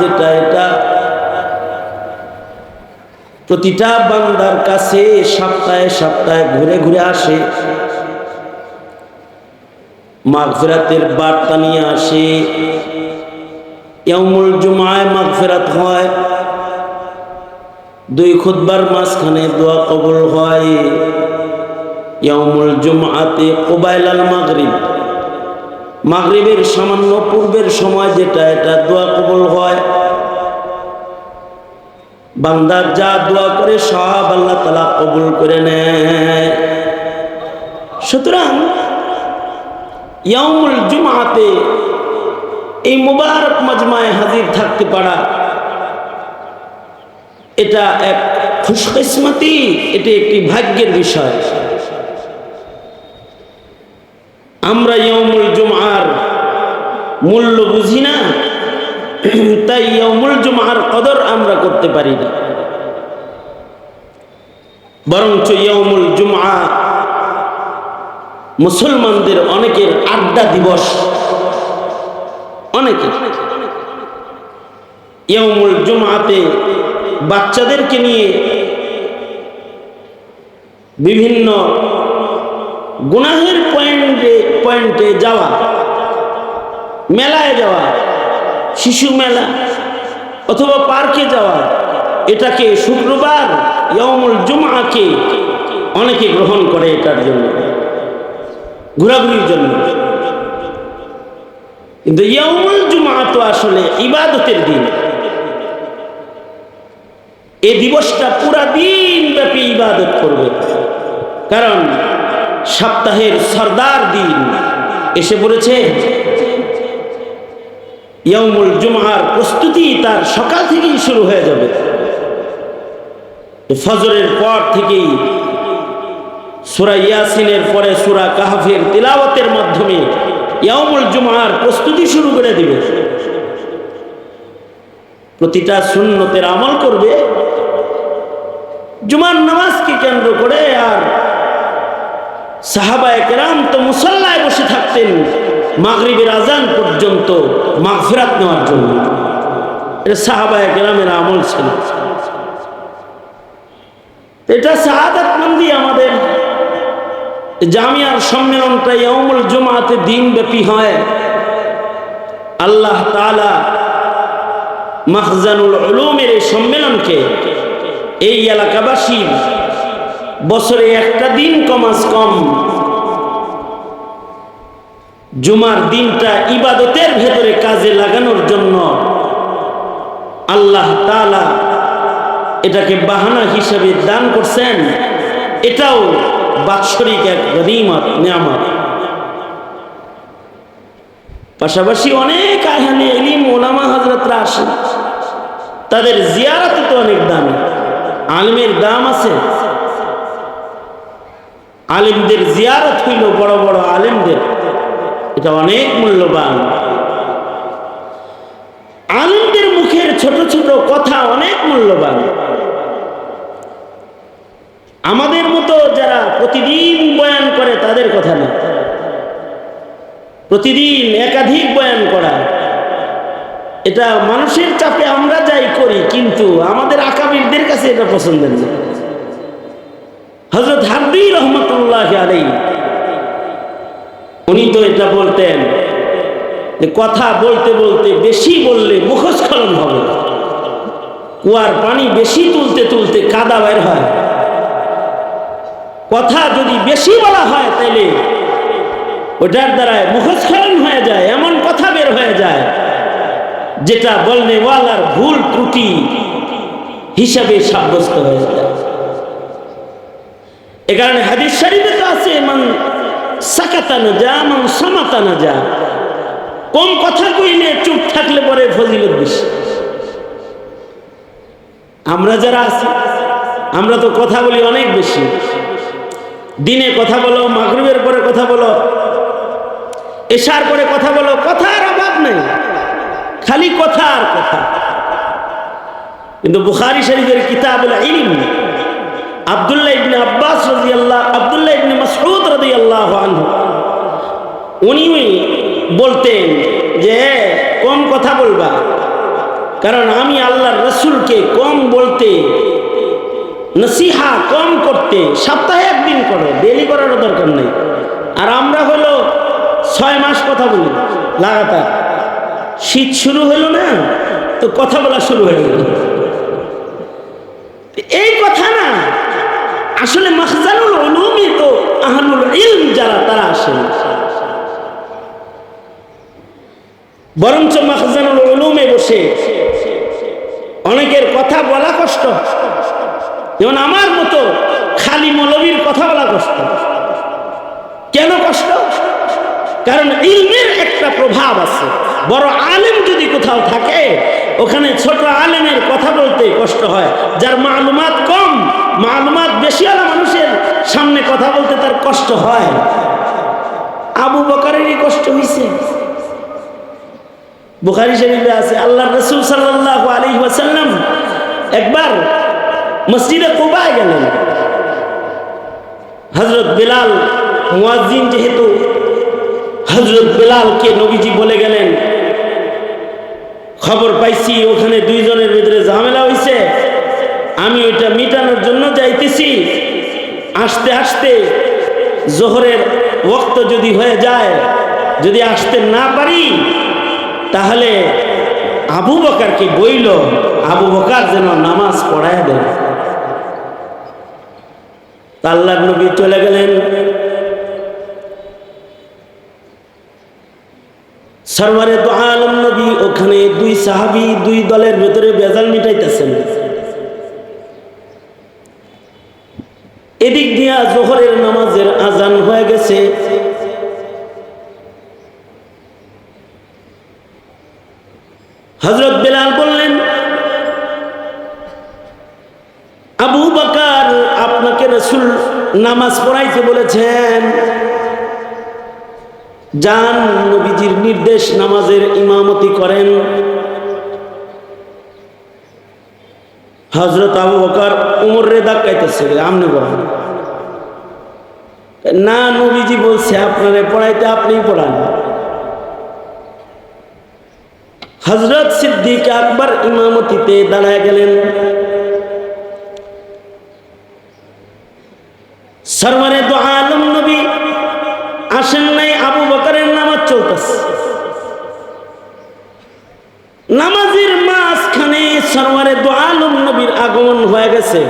যেটা, এটা প্রতিটা বান্দার কাছে সপ্তাহে সপ্তাহে ঘুরে ঘুরে আসে। মাগফিরাতের বার্তা নিয়ে আসে। ইয়াউমুল জুমায় মাগফিরাত হয়। দুই খুদবার মাঝখানে দোয়া কবল হয়। ইয়াউমুল জুমআতে কোবাইলাল মাগরিব। মাগরিবের সামান্য পূর্বের সময় যেটা, এটা দোয়া কবুল হয়। বান্দার যা দোয়া করে, সব আল্লাহ তালা কবুল করে নেয়। সুতরাং ইয়ামুল জুমাতে এই মুবারক মজমায় হাজির থাকতে পারা, এটা এক খুশকিসমতি, এটি একটি ভাগ্যের বিষয়। আমরা জুমার মূল্য বুঝি না। তাই ইয়মুল জুমার কদর আমরা করতে পারি না। বরঞ্চ ইয়মুল জুমা মুসলমানদের অনেকের আড্ডা দিবস। অনেকের। ইয়মুল জুমাতে বাচ্চাদেরকে নিয়ে বিভিন্ন গুনাহের পয়েন্টে পয়েন্টে যাওয়া। মেলায় যাওয়া শিশু মেলা, অথবা পার্কে যাওয়া, এটাকে শুক্রবার ইয়মুল জুমাকে অনেকে গ্রহণ করে এটার জন্য, ঘোরাঘুরির জন্য। কিন্তু ইয়মুল জুমা তো আসলে ইবাদতের দিন। এই দিবসটা পুরা দিন ব্যাপী ইবাদত করবে। কারণ সপ্তাহের সর্দার দিন এসে পড়েছে। ইয়মুল জুমার প্রস্তুতি তার সকাল থেকেই শুরু হয়ে যাবে। ফজরের পর থেকেই সুরা ইয়াসিনের পরে সুরা কাহাফের তিলাওয়াতের মাধ্যমে ইয়ামুল জুমার প্রস্তুতি শুরু করে দিবে। প্রতিটা সুন্নতের আমল করবে। জুমার নামাজকে কেন্দ্র করে আর সাহাবা একরাম তো মুসল্লায় বসে থাকতেন। মাগরিবের আজান পর্যন্ত মাগফিরাত নেওয়ার জন্য। এটা সাহাবা একরামের আমল ছিল। এটা শাহাদাত মন্দি আমাদের জামিয়ার সম্মেলনটা ইয়মুল জুমাতে দিনব্যাপী হয়। আল্লাহ তালা মাহজানুল উলুমের এই সম্মেলনকে এই এলাকাবাসীর বছরে একটা দিন কমাস কম জুমার দিনটা ইবাদতের ভেতরে কাজে লাগানোর জন্য আল্লাহ তালা এটাকে বাহানা হিসেবে দান করছেন। এটাও বাৎসরিক এক গরিমত নিয়ামত। পাশাপাশি অনেক আহানে এলিম ওলামা হজরতরা আসেন তাদের জিয়ারত তো অনেক দাম। আলমের দাম আছে। আলিমদের জিয়ারত হইল বড় বড় আলিমদের। এটা অনেক মূল্যবান। আলিমদের মুখের ছোট ছোট কথা অনেক মূল্যবান। আমাদের মতো যারা প্রতিদিন বয়ান করে তাদের কথা না। প্রতিদিন একাধিক বয়ান করা। এটা মানুষের চাপে আমরা যাই করি, কিন্তু আমাদের আকাবিরদের কাছে এটা পছন্দের হজরত হাবি রহমতুল্লাহ আলাই বলতেন যে কথা বলতে বলতে বেশি বললে মুখস্খলন হবে। কুয়ার পানি বেশি তুলতে তুলতে কাদা বের হয়। কথা যদি বেশি বলা হয় তাইলে ওটার দ্বারায় মুখস্খলন হয়ে যায়, এমন কথা বের হয়ে যায়, যেটা বলনে ওয়ালার ভুল ত্রুটি হিসাবে সাব্যস্ত হয়ে যায়। এ কারণে হাদিস শরীফে তো আছে, মান সাকাতা না যা মান সামাতা না যা কোন কথা কইলে চুপ থাকলে পরে ফজিলত বেশি। আমরা যারা আছি, আমরা তো কথা বলি অনেক বেশি। দিনে কথা বলো, মাগরিবের পরে কথা বলো, এশার পরে কথা বলো, কথার অভাব নেই। খালি কথা আর কথা। কিন্তু বুখারি শরীফের কিতাব ইলম, আব্দুল্লাহ ইবনে আব্বাস রাদিয়াল্লাহ আনহু। উনি বলতেন যে কম কথা বলবা। কারণ আমি আল্লাহর রসুলকে কম বলতে, নসিহা কম করতে সপ্তাহে একদিন করো ডেলি করার দরকার নেই। আর আমরা হলো ছয় মাস কথা বলি, লাগাতার। শীত শুরু হলো না, তো কথা বলা শুরু হয়ে গেল। এই কথা না, আসলে মখজানুল উলুমই তো আহলুল ইলম যারা, তারা আসেন বরঞ্চ মখজানুল উলুমে বসে। অনেকের কথা বলা কষ্ট। যেমন আমার মতো খালি মৌলবীর কথা বলা কষ্ট। কেন কষ্ট? কারণ ইলমের একটা প্রভাব আছে। বড় আলেম যদি কোথাও থাকে, ওখানে ছোট আলেমের কথা বলতে কষ্ট হয়। যার মালুমাত কম, মালুমাত বেশিওয়ালা মানুষের সামনে কথা বলতে তার কষ্ট হয়। আবু বকারেরই কষ্ট হয়েছে বুখারি শরীফে আছে আল্লাহ রসুল সাল্লাহ আলী ওয়াসাল্লাম একবার মসজিদে কোবায় গেলেন। হজরত বেলাল মুয়াজ্জিন যেহেতু হজরত বেলালকে নবীজি বলে গেলেন, খবর পাইছি, ওখানে দুইজনের ভিতরে ঝামেলা হয়েছে আমি ওইটা মিটানোর জন্য যাইতেছি। আসতে আসতে জোহরের ওক্ত যদি হয়ে যায়, যদি আসতে না পারি, তাহলে আবু বকারকে বইল, আবু বকার যেন নামাজ পড়ায় দেয়। আল্লাহর নবী চলে গেলেন। সরমারে তো আলম নবী, ওখানে দুই সাহাবি দুই দলের ভেতরে বেজাল মিটাইতেছেন। এদিক দিয়া জোহরের নামাজের আজান হয়ে গেছে। হজরত বেলাল বললেন, আবু বাকার আপনাকে রসুল নামাজ পড়াইতে বলেছেন। যান নবীজির নির্দেশ নামাজের ইমামতি করেন। হজরত আবু বকার উমর রে দাক্কাইতেছে আমনে পড়ান। না, নবীজি বলছে, আপনারে পড়াইতে আপনিই পড়ান। হজরত সিদ্দিক আকবর ইমামতিতে দাঁড়ায় গেলেন। সরওয়ারে দো আলম নবী আসেন নাই, আবু বকরের নামাজ চলতেছে। নামাজের মাঝখানে সরওয়ারে দো আলম নবীর আগমন হয়ে গেছে।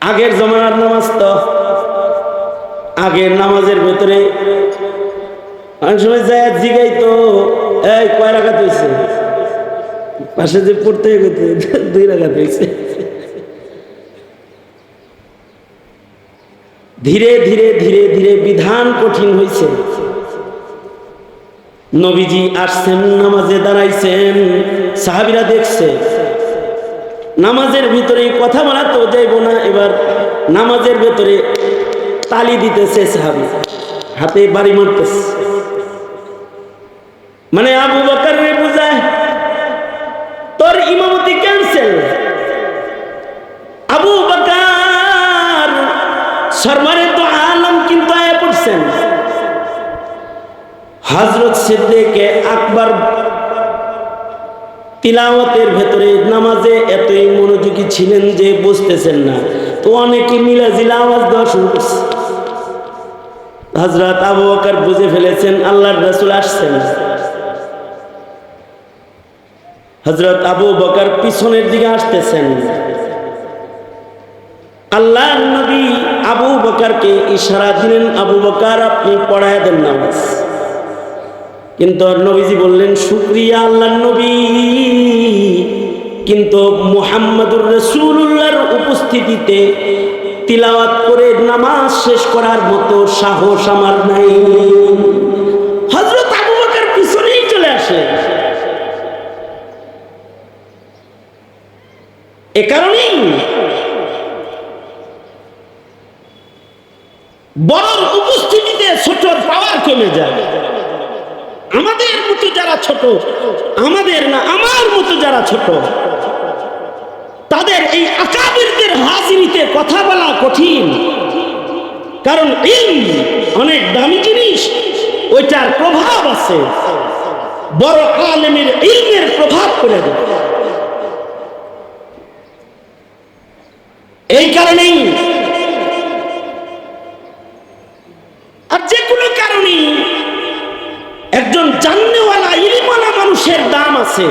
আগের জমানার নামাজ তো আগের নামাজের ভেতরে এই কয় পাশে যে পড়তে দুই ধীরে ধীরে ধীরে ধীরে বিধান কঠিন হয়েছে নবীজি আসছেন, নামাজে দাঁড়াইছেন। সাহাবিরা দেখছে, নামাজের ভিতরে কথা বলা তো যাইব না, এবার নামাজের ভেতরে তালি দিতেছে সাহাবি, হাতে বাড়ি মারতেছে। মানে আবু বকার বুঝায়, তোর হজরত সিদ্দিকে আকবর তিলাওয়াতের ভেতরে নামাজে এতই মনোযোগী ছিলেন যে বুঝতেছেন না। তো অনেকে মিলাজিলা আওয়াজ দেওয়া শুরু করছে। হজরত আবু বকর বুঝে ফেলেছেন, আল্লাহর রসুল আসছেন হজরত আবু বকর পিছনের দিকে আসতেছেন। আল্লাহ নবী আবু বকারকে ইশারা দিলেন, আবু বকার, আপনি পড়ায় দেন নামাজ। কিন্তু নবীজি বললেন, শুক্রিয়া আল্লাহ নবী। কিন্তু মুহাম্মদুর রসুল্লাহর উপস্থিতিতে তিলাওয়াত করে নামাজ শেষ করার মতো সাহস আমার নাই। এ কারণেই বড়র উপস্থিতিতে ছোটর পাওয়ার কমে যায়। আমাদের মতো যারা ছোট, আমাদের না আমার মতো যারা ছোট, তাদের এই আকাবিরদের হাজিরিতে কথা বলা কঠিন। কারণ ইলম অনেক দামি জিনিস, ওইটার প্রভাব আছে। বড় আলেমের ইলমের প্রভাব করে দেয় এই কারণেই জাননেওয়ালা ইলিমালা মানুষের দাম আছে।